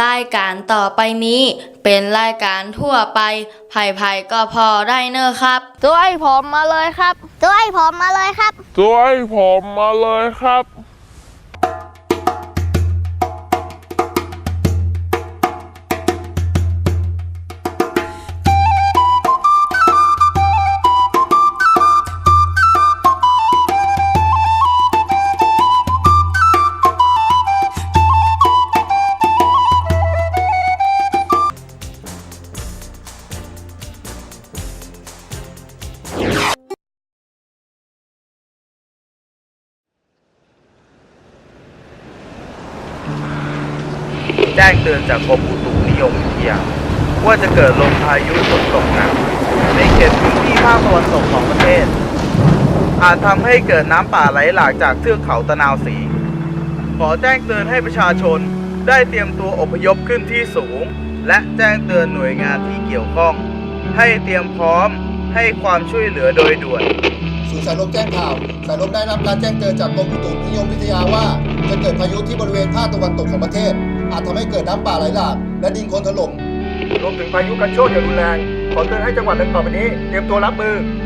รายการต่อไปนี้ เป็นรายการทั่วไปไผ่ๆก็พอได้เนอะครับ ตัวไอ้ผมมาเลยครับ ตัวให้ผมมาเลยครับช่วยผมมาเลยครับ แจ้งเตือนจากกรมอุตุนิยมวิทยา ว่าจะเกิดลมพายุฝนตกหนักในเขตพื้นที่ภาคตะวันตกของประเทศ อาจทำให้เกิดน้ำป่าไหลหลากจากเทือกเขาตะนาวศรีขอแจ้งเตือนให้ประชาชนได้เตรียมตัวอพยพขึ้นที่สูง และแจ้งเตือนหน่วยงานที่เกี่ยวข้อง ให้เตรียมพร้อมให้ความช่วยเหลือโดยด่วนศูนย์สายลมแจ้งข่าว สายลมได้รับการแจ้งเตือนจากกรมอุตุนิยมวิทยาว่า จะเกิดพายุที่บริเวณภาคตะวันตกของประเทศ อาจทำให้เกิดน้ำป่าไหลหลากและดินโคลนถล่มรวมถึงพายุกันโชกอย่างรุนแรงขอเตือนให้จังหวัดดังต่อไปนี้ เตรียมตัวรับมือ